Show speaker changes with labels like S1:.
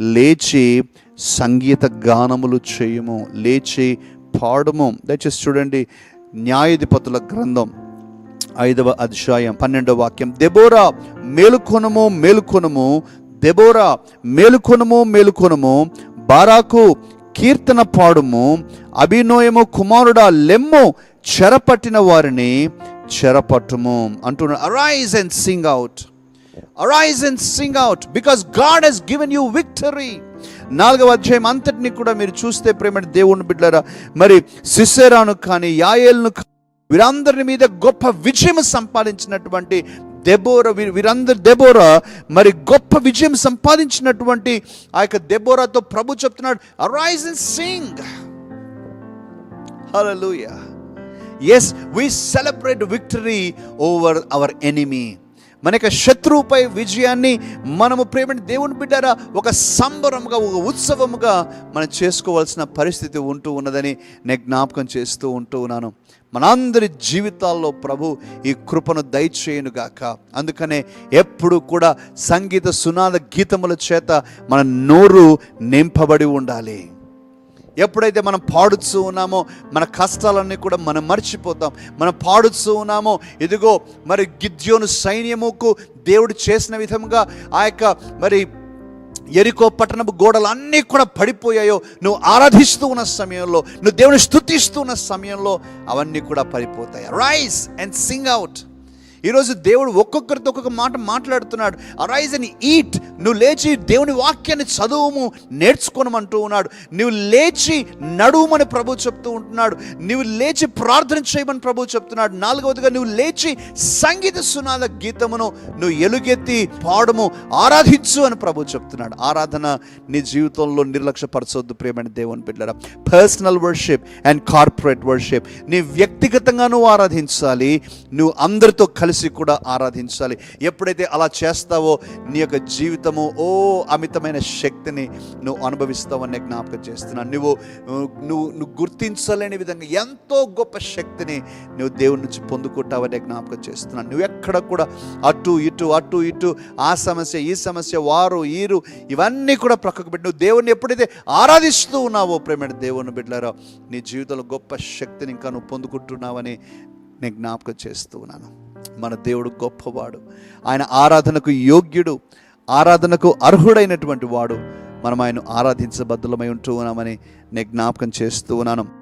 S1: లేచి సంగీత గానములు చేయము లేచి పాడము. దయచేసి చూడండి న్యాయాధిపతుల గ్రంథం ఐదవ అధ్యాయం పన్నెండవ వాక్యం. దెబోరా మేలుకొనము మేలుకొనము దెబోరా మేలుకొనము మేలుకొనము బారాకు కీర్తన పాడుము అభినోయము కుమారుడా లెమ్ము చెరపట్టిన వారిని చెరపట్టుము. అంటున్నాడు arise and sing out arise and sing out because God he's given you victory నాలుగవ అధ్యాయం అంతటిని కూడా మీరు చూస్తే ప్రేమ దేవుని బిడ్డరా మరి సిస్సేరాను కానీ యాయేల్ను కానీ వీరందరి మీద గొప్ప విజయం సంపాదించినటువంటి దెబోర వీ- వీరందరి దెబోర మరి గొప్ప విజయం సంపాదించినటువంటి ఆ యొక్క దెబోరాతో ప్రభు చెప్తున్నాడు arise and sing hello as we celebrate victory over our enemy మన యొక్క శత్రువుపై విజయాన్ని మనము ప్రేమని దేవుని బిడ్డారా ఒక సంబరముగా ఒక ఉత్సవముగా మనం చేసుకోవాల్సిన పరిస్థితి ఉంటూ ఉన్నదని నేను జ్ఞాపకం చేస్తూ ఉంటూ ఉన్నాను. మనందరి జీవితాల్లో ప్రభు ఈ కృపను దయచేయునుగాక. అందుకనే ఎప్పుడు కూడా సంగీత సునాద గీతముల చేత మన నోరు నింపబడి ఉండాలి. ఎప్పుడైతే మనం పాడుతూ ఉన్నామో మన కష్టాలన్నీ కూడా మనం మర్చిపోతాం. మనం పాడుతూ ఉన్నామో ఇదిగో మరి గిద్యోను సైన్యముకు దేవుడు చేసిన విధంగా ఆ యొక్క మరి ఎరికో పట్టణపు గోడలు అన్నీ కూడా పడిపోయాయో నువ్వు ఆరాధిస్తూ ఉన్న సమయంలో నువ్వు దేవుని స్తుతిస్తూ ఉన్న సమయంలో అవన్నీ కూడా పడిపోతాయి రైస్ అండ్ సింగ్ అవుట్ ఈరోజు దేవుడు ఒక్కొక్కరితో ఒక్కొక్క మాట మాట్లాడుతున్నాడు. అరైజ్ అని ఈట్ నువ్వు లేచి దేవుని వాక్యాన్ని చదువుము నేర్చుకోనమంటూ ఉన్నాడు. నువ్వు లేచి నడువుమని ప్రభు చెప్తూ ఉంటున్నాడు. నువ్వు లేచి ప్రార్థన చేయమని ప్రభు చెప్తున్నాడు. నాలుగవదిగా నువ్వు లేచి సంగీత సునాద గీతమును నువ్వు ఎలుగెత్తి పాడము ఆరాధించు అని ప్రభు చెప్తున్నాడు. ఆరాధన నీ జీవితంలో నిర్లక్ష్యపరచొద్దు ప్రేమని దేవుని బిడ్డరా personal worship and corporate worship నీ వ్యక్తిగతంగా నువ్వు ఆరాధించాలి. నువ్వు అందరితో కలిసి కూడా ఆరాధించాలి. ఎప్పుడైతే అలా చేస్తావో నీ యొక్క జీవితము ఓ అమితమైన శక్తిని నువ్వు అనుభవిస్తావని జ్ఞాపకం చేస్తున్నాను. నువ్వు నువ్వు నువ్వు గుర్తించలేని విధంగా ఎంతో గొప్ప శక్తిని నువ్వు దేవుడి నుంచి పొందుకుంటావని జ్ఞాపకం చేస్తున్నాను. నువ్వు ఎక్కడ కూడా అటు ఇటు అటు ఇటు ఆ సమస్య ఈ సమస్య వారు ఈరు ఇవన్నీ కూడా ప్రక్కకు పెట్టి నువ్వు దేవుణ్ణి ఎప్పుడైతే ఆరాధిస్తూ ఉన్నావో ప్రేమ దేవుని బిడ్డారో నీ జీవితంలో గొప్ప శక్తిని ఇంకా నువ్వు పొందుకుంటున్నావని నేను జ్ఞాపకం చేస్తూ ఉన్నాను. మన దేవుడు గొప్పవాడు. ఆయన ఆరాధనకు యోగ్యుడు ఆరాధనకు అర్హుడైనటువంటి వాడు. మనం ఆయన ఆరాధించబద్ధులమై ఉంటూ ఉన్నామని నేను జ్ఞాపకం చేస్తూ ఉన్నాను.